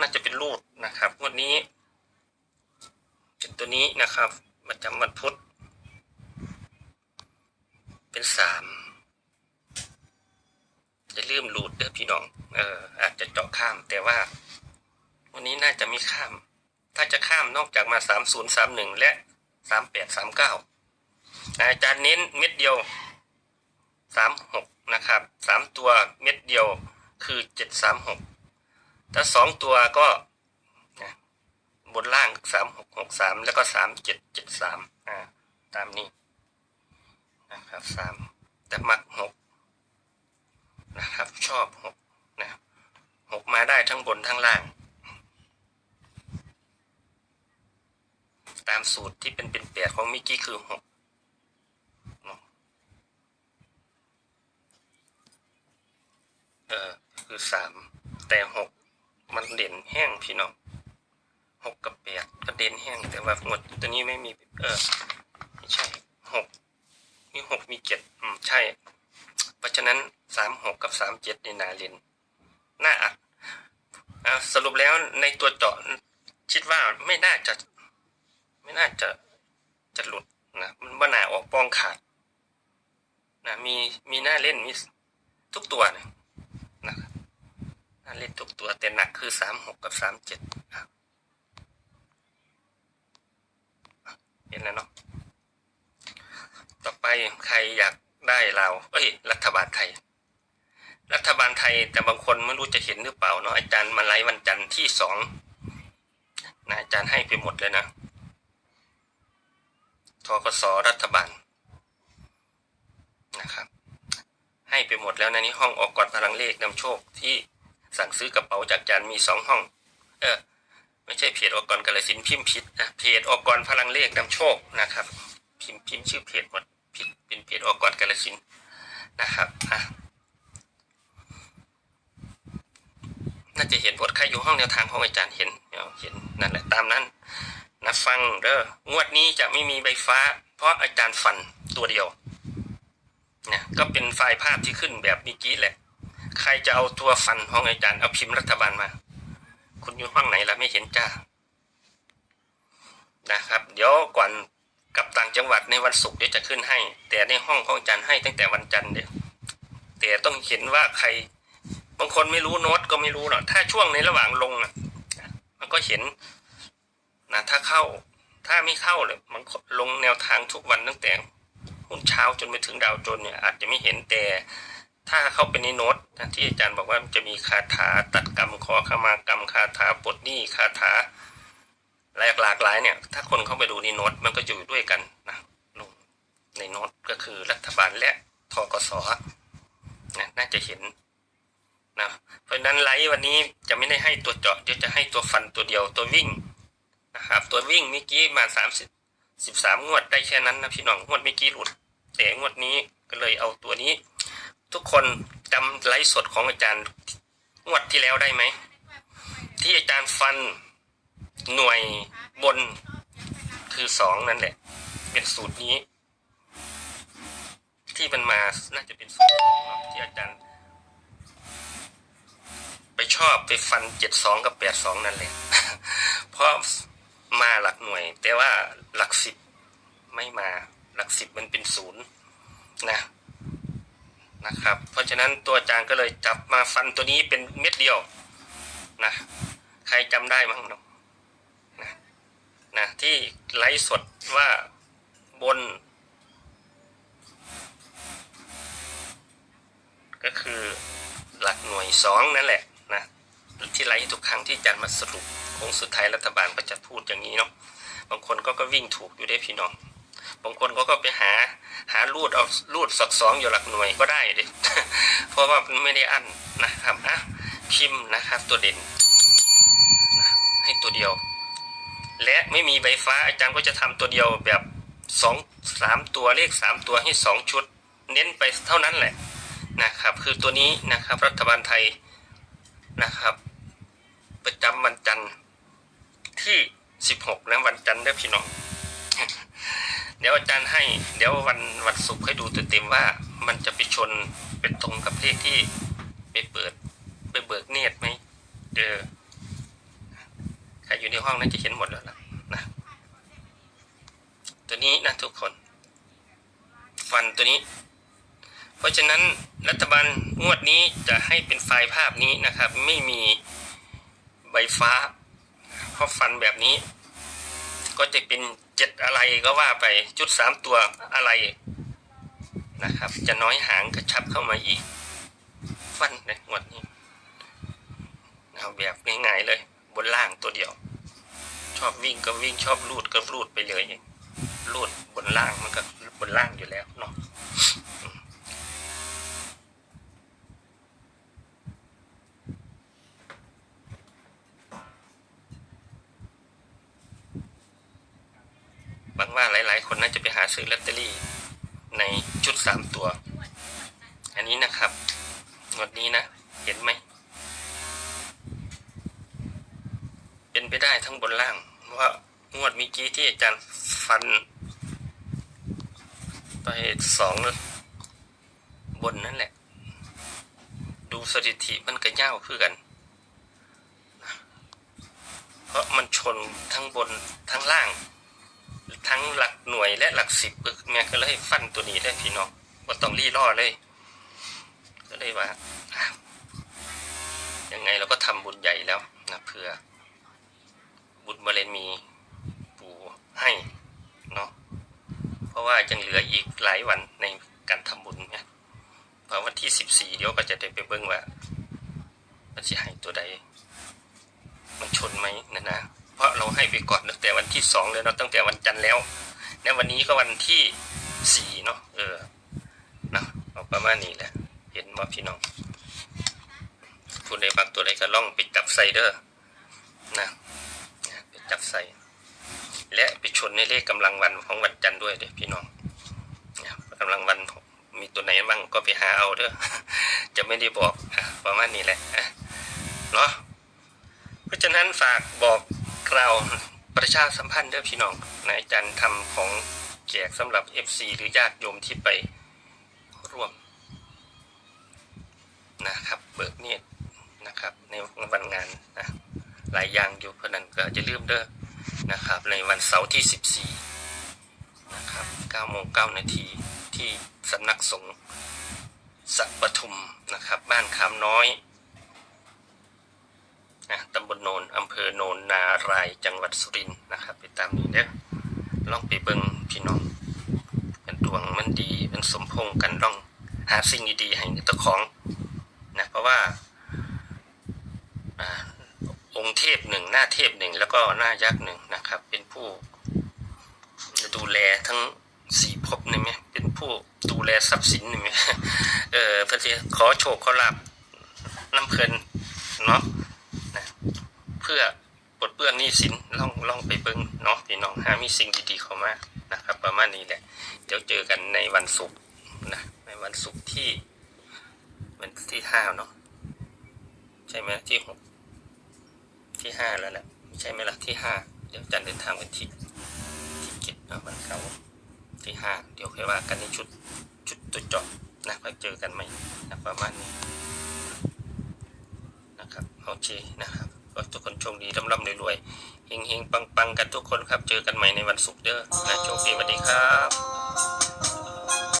น่าจะเป็นรูดนะครับงวดนี้ เป็นตัวนี้นะครับประจำวันพุธเป็นสามจะลืมรูดเด้อพี่น้อง เอออาจจะเจาะข้าม แต่ว่า วันนี้น่าจะไม่ข้าม ถ้าจะข้ามนอกจากมาสามศูนย์สามหนึ่งและสามแปดสามเก้าอาจารย์เน้นเม็ดเดียวสามหกนะครับสามตัวเม็ดเดียวคือเจ็ดสามหก ถ้าสองตัวก็บนล่างสามหกหกสามแล้วก็สามเจ็ดเจ็ดสามอ่าตามนี้นะครับสามแต่มักหกนะครับชอบหกนะหกมาได้ทั้งบนทั้งล่าง ตามสูตรที่เป็นเป็นแปดของมิกกี้คือหกเออคือสามแต่หก เด่นแห้งพี่น้องหกกับแปดก็เด่นแห้งแต่ว่าหมดตัวนี้ไม่มีเออไม่ใช่หกมีหกมีเจ็ดอืมใช่ เพราะฉะนั้นสามหกกับสามเจ็ดในนาเรียนน่าอัดอะสรุปแล้วในตัวเจาะคิดว่าไม่น่าจะ ไม่น่าจะจะหลุดนะมันบ่น่าออกป้องขาดนะมีมีหน้าเล่นมีทุกตัวนะนะครับ หน้าเล่นทุกตัวแต่หนักคือสามหกกับสามเจ็ดเห็นแล้วเนาะต่อไปใครอยากได้เราเอ้ยรัฐบาลไทย รัฐบาลไทยแต่บางคนไม่รู้จะเห็นหรือเปล่าเนาะอาจารย์มาไลฟ์วันจันทร์ที่สองนะอาจารย์ให้ไปหมดเลยนะทกสรัฐบาลนะครับ ให้ไปหมดแล้วนะนี่ห้องออกกรพลังเลขนำโชคที่ สั่งซื้อกระเป๋าจากจานมีสองห้อง เออ ไม่ใช่เพจออกกรกาลสินพิมพ์ผิดนะเพจออกกรพลังเลขนำโชคนะครับ พิมพ์พิมพ์ชื่อเพจหมดผิดเป็นเพจออกกรกาลสินนะครับอะน่าจะเห็นบทใครอยู่ห้องแนวทางของอาจารย์เห็นเห็นนั่นแหละตามนั้นนะฟังเด้องวดนี้จะไม่มีใบฟ้า เพราะอาจารย์ฟันตัวเดียวนี่ก็เป็นไฟล์ภาพที่ขึ้นแบบเมื่อกี้แหละ ใครจะเอาตัวฟันของอาจารย์เอาพิมพ์รัฐบาลมา คุณอยู่ห้องไหนล่ะไม่เห็นจ้านะครับ เดี๋ยวก่อนกับต่างจังหวัดในวันศุกร์เดี๋ยวจะขึ้นให้ แต่ในห้องของอาจารย์ให้ตั้งแต่วันจันทร์เดียวแต่ต้องเห็นว่าใคร บางคนไม่รู้โน้ตก็ไม่รู้หรอกถ้าช่วงในระหว่างลงน่ะ มันก็เห็นนะถ้าเข้า ถ้าไม่เข้าเลยมันลงแนวทางทุกวันตั้งแต่หุ้นเช้าจนไปถึงดาวจนเนี่ยอาจจะไม่เห็นแต่ ถ้าเข้าไปในโน้ตที่อาจารย์บอกว่าจะมีคาถาตัดกรรมขอขมากรรมคาถาปลดหนี้คาถาหลากหลากหลายเนี่ย ถ้าคนเข้าไปดูในโน้ตมันก็อยู่ด้วยกันนะลงในโน้ตก็คือรัฐบาลและทกสนะน่าจะเห็นนะเพราะฉะนั้นไลฟ์วันนี้จะไม่ได้ให้ตัวเจาะเดี๋ยวจะให้ตัวฟันตัวเดียวตัววิ่งนะครับตัววิ่งเมื่อกี้มาสามสิบสิบสามงวดได้แค่นั้นนะพี่น้องงวดเมื่อกี้หลุด แต่งวดนี้ก็เลยเอาตัวนี้ ทุกคนจำไลฟ์สดของอาจารย์งวดที่แล้วได้ไหม ที่อาจารย์ฟันหน่วยบนคือสองนั่นแหละ เป็นสูตรนี้ ที่มันมาน่าจะเป็นสูตรของที่อาจารย์ ไปชอบไปฟันเจ็ดสองกับแปดสองนั่นแหละ เพราะมาหลักหน่วย แต่ว่าหลักสิบไม่มาหลักสิบมันเป็นศูนย์นะ นะครับ เพราะฉะนั้นตัวอาจารย์ก็เลยจับมาฟันตัวนี้เป็นเม็ดเดียวนะใครจำได้มั้งเนาะนะนะที่ไลฟ์สดว่าบน ก็คือหลักหน่วยสองนั่นแหละนะที่ไลฟ์ทุกครั้งที่อาจารย์มาสรุปคงสุดท้ายรัฐบาลก็จะพูดอย่างนี้เนาะบางคนก็ก็วิ่งถูกอยู่ได้พี่น้อง บางคนก็ก็ไปหาหารูดเอารูดสักสองอยู่หลักหน่วยก็ได้เด็เพราะว่ามันไม่ได้อั้นนะครับอะพิมพ์นะครับตัวเด่นนะให้ตัวเดียว และไม่มีใบฟ้าอาจารย์ก็จะทำตัวเดียวแบบสองสามตัวเลขสามตัวให้สองชุด เน้นไปเท่านั้นแหละนะครับ คือตัวนี้นะครับรัฐบาลไทยนะครับ ประจำวันจันทร์ที่สิบหกนะวันจันทร์ได้อพี่น้อง เดี๋ยวอาจารย์ให้ เดี๋ยววันวันศุกร์ให้ดูเต็มๆว่า มันจะไปชนเป็นตรงกับเลขที่ไปเปิดไปเบิกเนตรไหมเดอออยู่ในห้องน่าจะเห็นหมดแล้วล่ะนะ ตัวนี้นะทุกคนฟันตัวนี้ เพราะฉะนั้นรัฐบาลงวดนี้จะให้เป็นไฟล์ภาพนี้นะครับ ไม่มีใบฟ้าเพราะฟันแบบนี้ ก็จะเป็น เจ็ดอะไรก็ว่าไปจุดสามตัวอะไรนะครับ จะน้อยหางกระชับเข้ามาอีก ฟันเลยงวดนี้เอาแบบง่ายๆเลย บนล่างตัวเดียว ชอบวิ่งก็วิ่งชอบรูดก็รูดไปเลยรูดบนล่างมันก็บนล่างอยู่แล้วเนาะ หวังว่าหลาย ๆ คนน่าจะไปหาซื้อลอตเตอรี่ในชุดสามตัว อันนี้นะครับงวดนี้นะ เห็นไหม เป็นไปได้ทั้งบนล่าง เพราะงวดเมีกี้ที่อาจารย์ฟัน ไปสองบนนั่นแหละ ดูสถิติมันก็ย่าวคือกัน เพราะมันชนทั้งบนทั้งล่าง ทั้งหลักหน่วยและหลักสิบแม่ก็เลยฟันตัวนี้ได้พี่น้องว่าต้องรีล่อเลย ก็เลยว่ายังไงเราก็ทำบุญใหญ่แล้วนะเพื่อ บุญบารมีปู่ให้เนาะเพราะว่ายังเหลืออีกหลายวันในการทำบุญเนี่ยพอวันที่สิบสี่เดี๋ยวก็จะได้ไปเบิ่งว่ามันจะให้ตัวใด มันชนไหมนะนะ เพราะเราให้ไปก่อนตั้งแต่วันที่สองเลยเนาะตั้งแต่วันจันทร์แล้วในวันนี้ก็วันที่สี่เนาะเออเนาะเอาประมาณนี้แหละเห็นว่าพี่น้องผู้ใดบางตัวใดก็ล่องไปจับไซเดอร์นะไปจับไซและไปชนในเลขกำลังวันของวันจันทร์ด้วยเด้อพี่น้องกำลังวันมีตัวไหนบ้างก็ไปหาเอาเด้อจะไม่ได้บอกประมาณนี้แหละเนาะเพราะฉะนั้นฝากบอก เราประชาสัมพันธ์เด้อพี่น้องนายจันทำของแจกสำหรับ FC หรือญาติโยมที่ไปร่วมนะครับเบิกเนตรนะครับในวันงานนะหลายอย่างอยู่เพราะนั้นก็จะลืมเด้อนะครับในวันเสาร์ที่ 14นะครับ9โมง9นาทีที่สำนักสงฆ์สัปทุมนะครับบ้านคำน้อยนะตำบลโนนอำเภอโน รายจังหวัดสุรินทร์นะครับ ไปตามนี้เด้อลองไปเบิ่งพี่น้องเป็นดวงมันดีเป็นสมพงษ์กันลองหาสิ่งดีๆให้เจ้าของนะเพราะว่าองค์เทพหนึ่งหน้าเทพหนึ่งแล้วก็หน้ายักษ์หนึ่งนะครับ เป็นผู้ดูแลทั้งสี่ภพนี่ไหมเป็นผู้ดูแลทรัพย์สินนี่ไหมเออเพื่อที่ขอโชคขอลาบน้ำเพลินเนาะเพื่อ ดเปื้องหนี้สินล่องล่องไปเบิ้งเนาะพี่น้องหามีสิ่งดีๆเข้ามานะครับ ประมาณนี้แหละเดี๋ยวเจอกันในวันศุกร์นะในวันศุกร์ที่วันที่ห้าเนาะใช่ไหมที่หกที่ห้าแล้วแหละใช่ไหมล่ะที่ห้าเดี๋ยวจันเดินทางวันที่ที่เจ็ดนะวันเสาร์ที่ห้าเดี๋ยวค่อยว่ากันในชุดชุดตัวจาะนะค่อยเจอกันใหม่นะประมาณนี้นะครับโอเคนะครับ ก็ทุกคนโชคดีร่ำร่ำรวยๆเฮงๆปังๆ กันทุกคนครับ เจอกันใหม่ในวันศุกร์เด้อนะโชคดีสวัสดีครับ